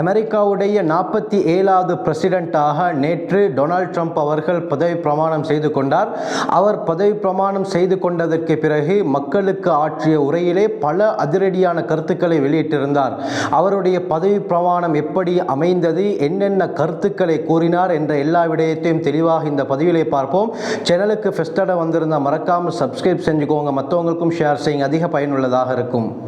அமெரிக்காவுடைய நாற்பத்தி ஏழாவது பிரசிடெண்ட்டாக நேற்று டொனால்ட் ட்ரம்ப் அவர்கள் பதவி பிரமாணம் செய்து கொண்டார். அவர் பதவி பிரமாணம் செய்து கொண்டதற்கு பிறகு மக்களுக்கு ஆற்றிய உரையிலே பல அதிரடியான கருத்துக்களை வெளியிட்டிருந்தார். அவருடைய பதவி பிரமாணம் எப்படி அமைந்தது என்னென்ன கருத்துக்களை கூறினார் என்ற எல்லா விடயத்தையும் தெளிவாக இந்த பதிவிலே பார்ப்போம். சேனலுக்கு ஃபெஸ்டட வந்திருந்தால் மறக்காமல் சப்ஸ்கிரைப் செஞ்சுக்கோங்க. மற்றவங்களுக்கும் ஷேர் செய்யுங்க. அதிக பயனுள்ளதாக இருக்கும்.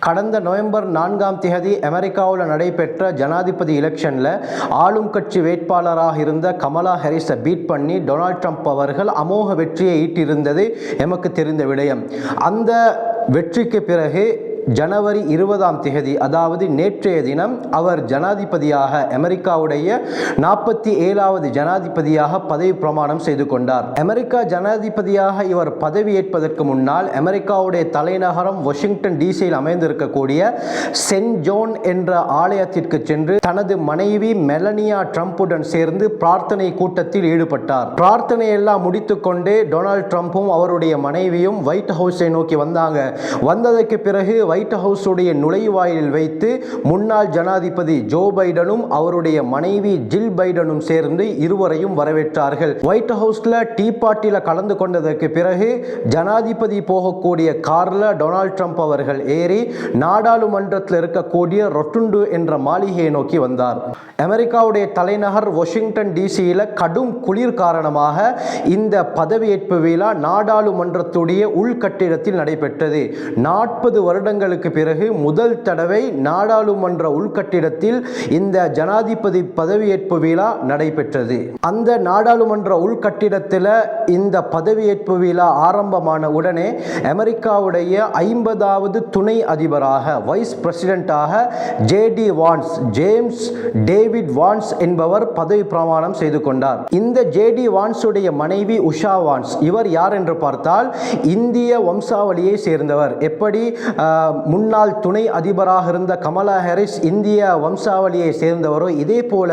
கடந்த நவம்பர் நான்காம் தேதி அமெரிக்காவில் நடைபெற்ற ஜனாதிபதி எலெக்ஷனில் ஆளும் கட்சி வேட்பாளராக இருந்த கமலா ஹாரிஸை பீட் பண்ணி டொனால்ட் ட்ரம்ப் அவர்கள் அமோக வெற்றியை ஈட்டியிருந்தது எமக்கு தெரிந்த விடயம். அந்த வெற்றிக்கு பிறகு ஜனவரி இருபதாம் தேதி அதாவது நேற்றைய தினம் அவர் ஜனாதிபதியாக அமெரிக்காவுடைய நாற்பத்தி ஏழாவது ஜனாதிபதியாக பதவி பிரமாணம் செய்து கொண்டார். அமெரிக்கா ஜனாதிபதியாக இவர் பதவியேற்பதற்கு முன்னால் அமெரிக்காவுடைய தலைநகரம் வாஷிங்டன் டிசியில் அமைந்திருக்கக்கூடிய சென்ட் ஜோன் என்ற ஆலயத்திற்கு சென்று தனது மனைவி மெலனியா ட்ரம்புடன் சேர்ந்து பிரார்த்தனை கூட்டத்தில் ஈடுபட்டார். பிரார்த்தனை எல்லாம் முடித்துக்கொண்டே டொனால்ட் ட்ரம்ப்பும் அவருடைய மனைவியும் ஒயிட் ஹவுஸை நோக்கி வந்தாங்க. வந்ததற்கு பிறகு ஒயிட் ஹவுஸுடைய நுழைவாயிலில் வைத்து முன்னாள் ஜனாதிபதி ஜோ பைடனும் அவருடைய மனைவி ஜில் பைடனும் சேர்ந்து இருவரையும் வரவேற்றார்கள். ஒயிட் ஹவுஸ்ல டீ பார்ட்டியில் கலந்து கொண்டதற்கு பிறகு ஜனாதிபதி போகக்கூடிய கார்ல டொனால்ட் ட்ரம்ப் அவர்கள் ஏறி நாடாளுமன்றத்தில் இருக்கக்கூடிய ரொட்டுண்டு என்ற மாளிகையை நோக்கி வந்தார். அமெரிக்காவுடைய தலைநகர் வாஷிங்டன் டிசியில் கடும் குளிர் காரணமாக இந்த பதவியேற்பு விழா நாடாளுமன்றத்துடைய உள்கட்டிடத்தில் நடைபெற்றது. நாற்பது வருடங்கள் வருடங்களுக்கு பிறகு முதல் தடவை நாடாளுமன்ற உள்கட்டிடத்தில் இந்த ஜனாதிபதி பதவியேற்பு விழா நடைபெற்றது. அந்த நாடாளுமன்ற உள்கட்டிடத்தில் இந்த பதவியேற்பு விழா ஆரம்பமான உடனே அமெரிக்காவுடைய ஐம்பதாவது துணை அதிபராக vice பிரசிடென்ட்டாக JD Vance James David Vance என்பவர் பதவி பிரமாணம் செய்து கொண்டார். இந்த ஜேடி வான்ஸுடைய மனைவி உஷா வான்ஸ் இவர் யார் என்று பார்த்தால் இந்திய வம்சாவளியை சேர்ந்தவர். எப்படி முன்னாள் துணை அதிபராக இருந்த கமலா ஹாரிஸ் இந்திய வம்சாவளியை சேர்ந்தவரோ இதே போல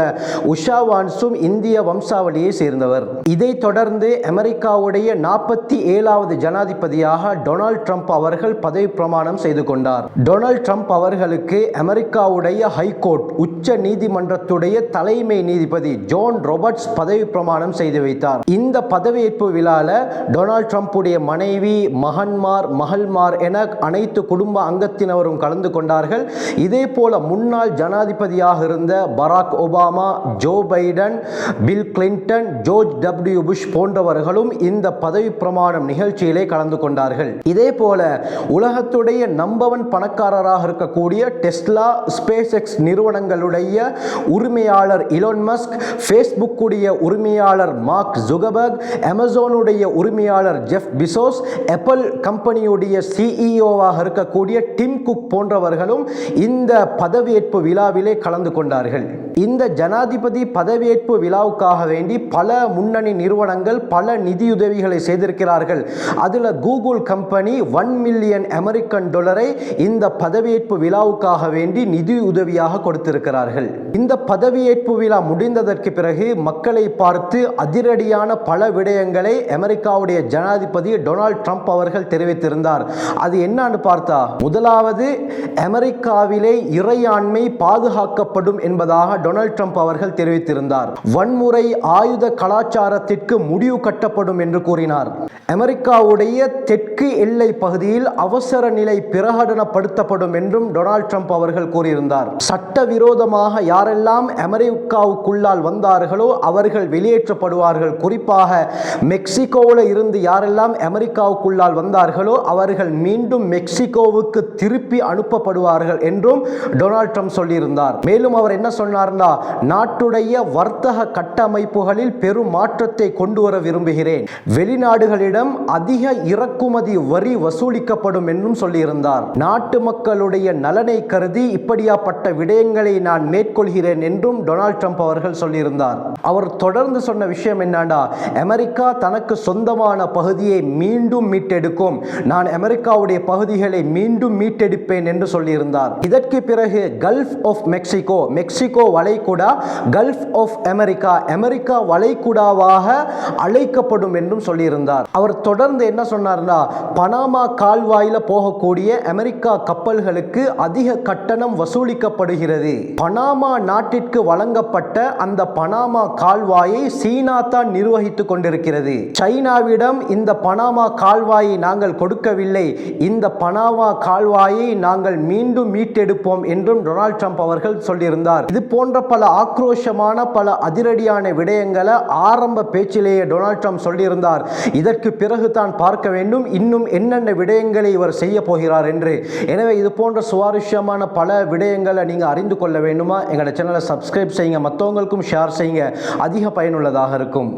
உஷா வான்ஸும் இந்திய வம்சாவளியை சேர்ந்தவர். இதை தொடர்ந்து அமெரிக்காவுடைய நாற்பத்தி ஏழாவது ஜனாதிபதியாக டொனால்ட் ட்ரம்ப் அவர்கள் பதவி பிரமாணம் செய்து கொண்டார். டொனால்ட் ட்ரம்ப் அவர்களுக்கு அமெரிக்காவுடைய ஹைகோர்ட் உச்ச நீதிமன்றத்துடைய தலைமை நீதிபதி ஜோன் ரொபர்ட்ஸ் பதவி பிரமாணம் செய்து வைத்தார். இந்த பதவியேற்பு விழால டொனால்ட் ட்ரம்ப்புடைய மனைவி மகன்மார் மகள்மார் என அனைத்து குடும்ப அங்கத்தினரும் கலந்து கொண்டார்கள். இதே போல முன்னாள் ஜனாதிபதியாக இருந்த Barack Obama Joe Biden Bill Clinton George W Bush போன்றவர்களும் இந்த பதவி பிரமாணம் நிகழ்ச்சியிலே கலந்து கொண்டார்கள். இதே போல உலகத்துடைய நம்பவன் பணக்காரராக இருக்கக்கூடிய டெஸ்லா ஸ்பேஸ் எக்ஸ் நிறுவனங்களுடைய உரிமையாளர் இலோன் மஸ்க் ஃபேஸ்புக்குடைய உரிமையாளர் மார்க் ஜுகபர்க் அமேசானுடைய உரிமையாளர் ஜெஃப் பிசோஸ் ஆப்பிள் கம்பெனியுடைய சிஇஓவாக இருக்கக்கூடிய டிம் குக் போன்றவர்களும் இந்த பதவியேற்பு விழாவிலே கலந்து கொண்டார்கள். இந்த ஜனாதிபதி பதவியேற்பு விழாவுக்காக வேண்டி பல முன்னணி நிறுவனங்கள் பல நிதியுதவிகளை செய்திருக்கிறார்கள். அதில் Google company one million American டாலரை இந்த பதவியேற்பு விழாவுக்காக வேண்டி நிதி உதவியாக கொடுத்திருக்கிறார்கள். இந்த பதவியேற்பு விழா முடிந்ததற்கு பிறகு மக்களை பார்த்து அதிரடியான பல விடயங்களை அமெரிக்காவுடைய ஜனாதிபதி டொனால்ட் ட்ரம்ப் அவர்கள் தெரிவித்திருந்தார். அது என்னன்னு பார்த்தா முதலாவது அமெரிக்காவிலே இறையாண்மை பாதுகாக்கப்படும் என்பதாக டொனால்ட் ட்ரம்ப் அவர்கள் தெரிவித்திருந்தார். வன்முறை ஆயுத கலாச்சாரத்திற்கு முடிவு கட்டப்படும் என்று கூறினார். அமெரிக்காவுடைய தெற்கு எல்லை பகுதியில் அவசர நிலை பிரகடனப்படுத்தப்படும் என்றும் டொனால்ட் ட்ரம்ப் அவர்கள் கூறியிருந்தார். சட்டவிரோதமாக யாரெல்லாம் அமெரிக்காவுக்குள்ளால் வந்தார்களோ அவர்கள் வெளியேற்றப்படுவார்கள். குறிப்பாக மெக்சிகோவில் இருந்து யாரெல்லாம் அமெரிக்காவுக்குள்ளால் வந்தார்களோ அவர்கள் மீண்டும் மெக்சிகோவுக்கு திருப்பி அனுப்பப்படுவார்கள் என்றும் டொனால்ட் ட்ரம்ப் சொல்லியிருந்தார். மேலும் அவர் என்ன சொன்னார் சொன்னார்னா நாட்டுடைய வர்த்தக கட்டமைப்புகளில் பெரும் மாற்றத்தை கொண்டு வர விரும்புகிறேன். வெளிநாடுகளிடம் அதிக இறக்குமதி வரி வசூலிக்கப்படும் என்றும் சொல்லியிருந்தார். நாட்டு மக்களுடைய நலனை கருதி இப்படியாப்பட்ட விடயங்களை நான் மேற்கொள்கிறேன் என்றும் டொனால்ட் ட்ரம்ப் அவர்கள் சொல்லியிருந்தார். அவர் தொடர்ந்து சொன்ன விஷயம் என்னண்டா அமெரிக்கா தனக்கு சொந்தமான பகுதியை மீண்டும் மீட்டெடுக்கும். நான் அமெரிக்காவுடைய பகுதிகளை மீண்டும் மீட்டெடுப்பேன் என்று சொல்லியிருந்தார். இதற்கு பிறகு கல்ஃப் ஆஃப் மெக்சிகோ மெக்சிகோ வளைகுடா கல்ஃப் ஆஃப் அமெரிக்கா அமெரிக்கா வளைகுடாவாக அழைக்கப்படும் என்றும் சொல்லியிருந்தார். அவர் தொடர்ந்து என்ன சொன்னார்னா பனாமா கால்வாயில போகக்கூடிய அமெரிக்கா கப்பல்களுக்கு அதிக கட்டணம் வசூலிக்கப்படுகிறது. பனாமா நாட்டிற்கு வழங்கப்பட்ட அந்த பனாமா கால்வாயை சீனா தான் நிர்வகித்துக் கொண்டிருக்கிறது. சைனாவிடம் இந்த பனாமா கால்வாயை நாங்கள் கொடுக்கவில்லை. இந்த பனாமா கால்வாயை நாங்கள் மீண்டும் மீட்டெடுப்போம் என்றும் டொனால்ட் ட்ரம்ப் அவர்கள் சொல்லியிருந்தார். இது போன்ற பல ஆக்ரோஷமான பல அதிரடியான விடயங்களை ஆரம்ப பேச்சிலேயே டொனால்ட் ட்ரம்ப் சொல்லியிருந்தார். இதற்கு பிறகு தான் பார்க்க வேண்டும் இன்னும் என்னென்ன விடயங்களை இவர் செய்ய போகிறார் என்று. எனவே இது போன்ற சுவாரஸ்யமான பல விடயங்களை நீங்கள் அறிந்து கொள்ள வேண்டுமா? எங்களோட சேனலை சப்ஸ்கிரைப் செய்யுங்க மற்றவங்களுக்கும் ஷேர் செய்யுங்க. அதிக பயனுள்ளதாக இருக்கும்.